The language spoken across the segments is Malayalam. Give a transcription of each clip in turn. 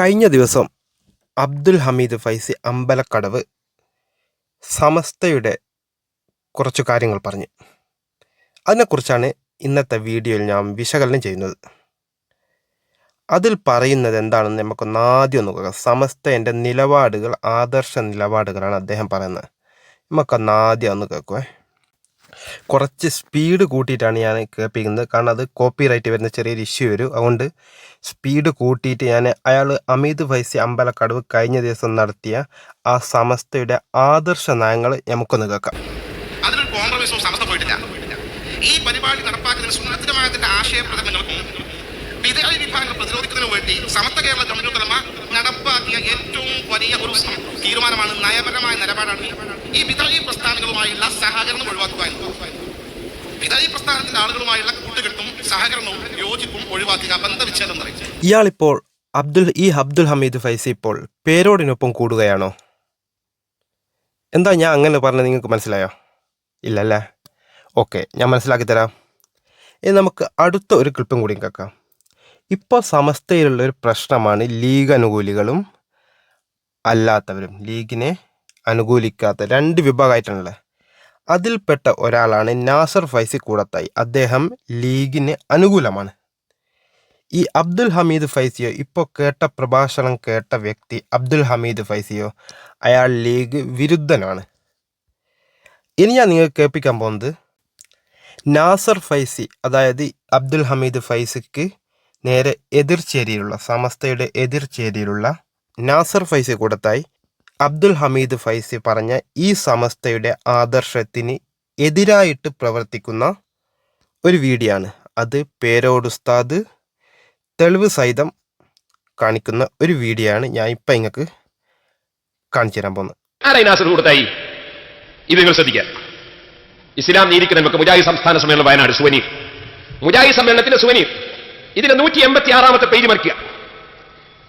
കഴിഞ്ഞ ദിവസം അബ്ദുൽ ഹമീദ് ഫൈസി അമ്പലക്കടവ് സമസ്തയുടെ കുറച്ച് കാര്യങ്ങൾ പറഞ്ഞു. അതിനെക്കുറിച്ചാണ് ഇന്നത്തെ വീഡിയോയിൽ ഞാൻ വിശകലനം ചെയ്യുന്നത്. അതിൽ പറയുന്നത് എന്താണെന്ന് നമുക്കൊന്ന് ആദ്യം ഒന്ന് നോക്കാം. സമസ്തന്റെ നിലപാടുകൾ ആദർശ നിലപാടുകളാണ് അദ്ദേഹം പറയുന്നത്. നമുക്കൊന്ന് ആദ്യം ഒന്ന് കേൾക്കുവേ. കുറച്ച് സ്പീഡ് കൂട്ടിയിട്ടാണ് ഞാൻ കേൾപ്പിക്കുന്നത്. കാരണം അത് കോപ്പി റൈറ്റ് വരുന്ന ചെറിയൊരു ഇഷ്യൂ വരും. അതുകൊണ്ട് സ്പീഡ് കൂട്ടിയിട്ട് ഞാൻ അയാൾ അമിത് ഫൈസി അമ്പലക്കടവ് കഴിഞ്ഞ ദിവസം നടത്തിയ ആ സമസ്തയുടെ ആദർശ നയങ്ങൾ നമുക്കൊന്ന് കേൾക്കാം. അതിനൊരു കോംപ്രമൈസും സമസ്ത പോയിട്ടില്ല. ഈ പരിപാടി നടപ്പാക്കുന്നതിന് സുന്നത്തിനമായതിന്റെ ആശയപ്രകടനങ്ങൾക്കും വിദേശ വിഭാഗങ്ങൾ പ്രതിരോധിക്കുന്നതിനു വേണ്ടി സമത്വ കേരള ഗവൺമെന്റ് ജമനുത്തലമ നടപ്പാക്കിയ ഏറ്റവും വലിയ ഒരു തീരുമാനമാണ് നയപരമായ നിലപാടാണ് ഈ വിദേശ പ്രസ്ഥാനങ്ങളുമായുള്ള സഹകരണം ഒഴിവാക്കുക എന്നത് കൂട്ടുകെട്ടും യോജിപ്പും ഇയാളിപ്പോൾ അബ്ദുൽ ഈ അബ്ദുൽ ഹമീദ് ഫൈസി ഇപ്പോൾ പേരോടിനൊപ്പം കൂടുകയാണോ? എന്താ ഞാൻ അങ്ങനെ പറഞ്ഞത് നിങ്ങൾക്ക് മനസ്സിലായോ? ഇല്ലല്ലേ? ഓക്കെ ഞാൻ മനസ്സിലാക്കി തരാം ഇനി നമുക്ക് അടുത്ത ഒരു ക്ലിപ്പും കൂടി കേൾക്കാം. ഇപ്പോൾ സമസ്തയിലുള്ള ഒരു പ്രശ്നമാണ് ലീഗ് അനുകൂലികളും അല്ലാത്തവരും. ലീഗിനെ അനുകൂലിക്കാത്ത രണ്ട് വിഭാഗമായിട്ടുള്ളത്. അതിൽപ്പെട്ട ഒരാളാണ് നാസർ ഫൈസി കൂടത്തായി. അദ്ദേഹം ലീഗിന് അനുകൂലമാണ്. ഈ അബ്ദുൽ ഹമീദ് ഫൈസിയോ ഇപ്പോൾ കേട്ട പ്രഭാഷണം കേട്ട വ്യക്തി അബ്ദുൽ ഹമീദ് ഫൈസിയോ അയാൾ ലീഗ് വിരുദ്ധനാണ്. ഇനി ഞാൻ നിങ്ങൾക്ക് കേൾപ്പിക്കാൻ പോകുന്നത് നാസർ ഫൈസി അതായത് അബ്ദുൽ ഹമീദ് ഫൈസിക്ക് നേരെ എതിർചേരിയിലുള്ള സമസ്തയുടെ എതിർചേരിയിലുള്ള നാസർ ഫൈസി കൂടത്തായി അബ്ദുൽ ഹമീദ് ഫൈസി പറഞ്ഞ ഈ സമസ്തയുടെ ആദർശത്തിന് എതിരായിട്ട് പ്രവർത്തിക്കുന്ന ഒരു വീഡിയോ ആണ് അത് പേരോടുസ്താദ് തെളിവ് സഹിതം കാണിക്കുന്ന ഒരു വീഡിയോ ആണ് ഞാൻ ഇപ്പം നിങ്ങൾക്ക് കാണിച്ചു തരാൻ പോകുന്നത്. ഇത് നിങ്ങൾ ശ്രദ്ധിക്കുക. ഇസ്ലാം നീതിക്ക് നമുക്ക് മുജാഹിദ് സംസ്ഥാന സമ്മേളനം വയനാട് സുവനീർ. മുജാഹിദ് സമ്മേളനത്തിന്റെ സുവനീർ. ഇതിന്റെ നൂറ്റി എൺപത്തി ആറാമത്തെ പേര് മറിക്കുക.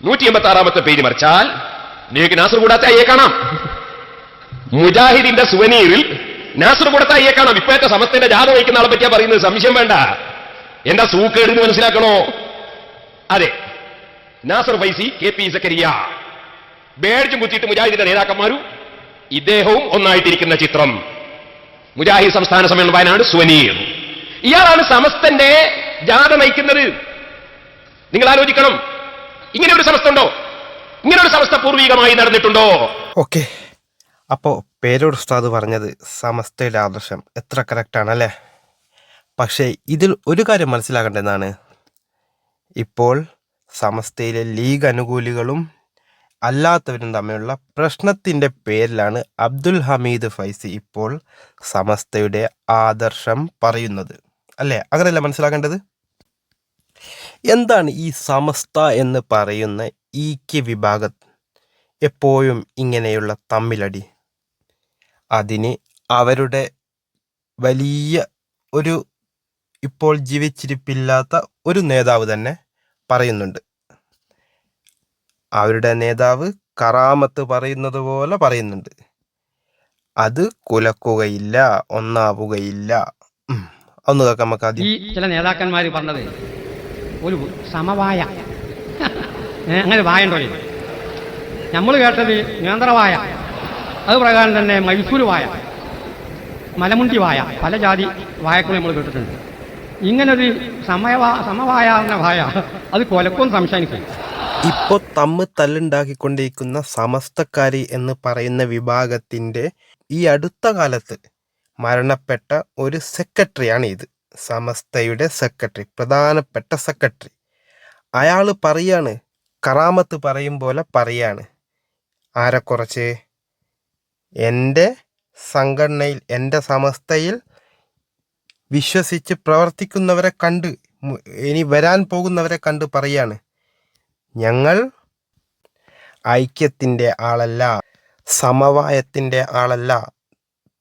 നൂറ്റി എൺപത്തി ആറാമത്തെ പേര് മറിച്ചാൽ നിങ്ങൾക്ക് നാസർ കൂടാത്ത അയ്യെ കാണാം. മുജാഹിദിന്റെ സുവനീറിൽ നാസർ കൂടത്തായിയെ കാണാം. ഇപ്പോഴത്തെ സമസ്തന്റെ ജാഥ വഹിക്കുന്ന ആളെ പറ്റിയാ പറയുന്നത് സംശയം വേണ്ട. എന്താ സൂക്കേടിന്ന് മനസ്സിലാക്കണോ? അതെ. Nasar Faizy K P Zakariya. ബേഡ്ജും കുത്തിയിട്ട് മുജാഹിദിന്റെ നേതാക്കന്മാരും ഇദ്ദേഹവും ഒന്നായിട്ടിരിക്കുന്ന ചിത്രം. മുജാഹിദ് സംസ്ഥാന സമ്മേളനം വയനാട് സുവനീർ. ഇയാളാണ് സമസ്തന്റെ ജാഥ നയിക്കുന്നത്. നിങ്ങൾ ആലോചിക്കണം. ഇങ്ങനെ ഒരു സമസ്ത ഉണ്ടോ ഇങ്ങനെ ഒരു സമസ്ത പൂർവികമായി നടന്നിട്ടുണ്ടോ? ഓക്കെ. അപ്പോ പേരോട് ഉസ്താദ് പറഞ്ഞത് സമസ്തയുടെ ആദർശം എത്ര കറക്റ്റാണ് അല്ലേ പക്ഷേ ഇതിൽ ഒരു കാര്യം മനസ്സിലാക്കേണ്ടതാണ് ഇപ്പോൾ സമസ്തയിലെ ലീഗ് അനുകൂലികളും അല്ലാത്തവരും തമ്മിലുള്ള പ്രശ്നത്തിന്റെ പേരിലാണ് അബ്ദുൽ ഹമീദ് ഫൈസി ഇപ്പോൾ സമസ്തയുടെ ആദർശം പറയുന്നത്. അല്ലേ? അങ്ങനെയല്ല മനസ്സിലാക്കേണ്ടത് എന്താണ് ഈ സമസ്ത എന്ന് പറയുന്ന ഈ ഈക്യ വിഭാഗ എപ്പോഴും ഇങ്ങനെയുള്ള തമ്മിലടി? അതിന് അവരുടെ വലിയ ഒരു ഇപ്പോൾ ജീവിച്ചിരിപ്പില്ലാത്ത ഒരു നേതാവ് തന്നെ പറയുന്നുണ്ട്. അവരുടെ നേതാവ് കറാമത്ത് പറയുന്നത് പോലെ പറയുന്നുണ്ട്. അത് കുലക്കുകയില്ല ഒന്നാവുകയില്ല. ഒന്ന് നമുക്ക് ആദ്യം ചില നേതാക്കന്മാർ പറഞ്ഞത് ഒരു സമവായ. അങ്ങനെ വായ ഉണ്ടോ നമ്മൾ കേട്ടത് നിയന്ത്രവായ. അത് പ്രകാരം തന്നെ മൈസൂർ വായ. മലമുണ്ടി വായ. പല ജാതി വായക്കളും നമ്മൾ കേട്ടിട്ടുണ്ട്. ഇങ്ങനൊരു സമയവാ സമവായ എന്ന വായ. അത് കൊലക്കും സംശയിക്കും. ഇപ്പോൾ തമ്മ് തല്ലുണ്ടാക്കിക്കൊണ്ടിരിക്കുന്ന സമസ്തക്കാരി എന്ന് പറയുന്ന വിഭാഗത്തിന്റെ ഈ അടുത്ത കാലത്ത് മരണപ്പെട്ട ഒരു സെക്രട്ടറിയാണ് ഇത് സമസ്തയുടെ സെക്രട്ടറി പ്രധാനപ്പെട്ട സെക്രട്ടറി അയാൾ പറയാണ് കറാമത്ത് പറയും പോലെ പറയാണ്. ആരെക്കുറച്ച് എന്റെ സംഘടനയിൽ എന്റെ സമസ്തയിൽ വിശ്വസിച്ച് പ്രവർത്തിക്കുന്നവരെ കണ്ട് ഇനി വരാൻ പോകുന്നവരെ കണ്ട് പറയാണ്. ഞങ്ങൾ ഐക്യത്തിന്റെ ആളല്ല സമവായത്തിന്റെ ആളല്ല.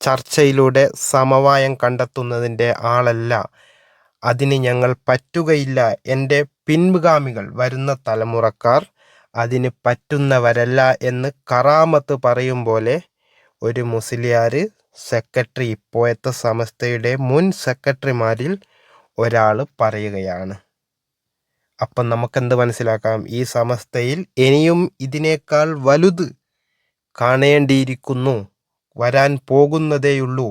ചർച്ചയിലൂടെ സമവായം കണ്ടെത്തുന്നതിന്റെ ആളല്ല. അതിന് ഞങ്ങൾ പറ്റുകയില്ല. എന്റെ പിൻഗാമികൾ വരുന്ന തലമുറക്കാർ അതിന് പറ്റുന്നവരല്ല എന്ന് കറാമത്ത് പറയും പോലെ ഒരു മുസ്ലിയാർ സെക്രട്ടറി ഇപ്പോഴത്തെ സമസ്തയുടെ മുൻ സെക്രട്ടറിമാരിൽ ഒരാൾ പറയുകയാണ്. അപ്പം നമുക്കെന്ത് മനസ്സിലാക്കാം? ഈ സമസ്തയിൽ ഇനിയും ഇതിനേക്കാൾ വലുത് കാണേണ്ടിയിരിക്കുന്നു. വരാൻ പോകുന്നതേയുള്ളൂ.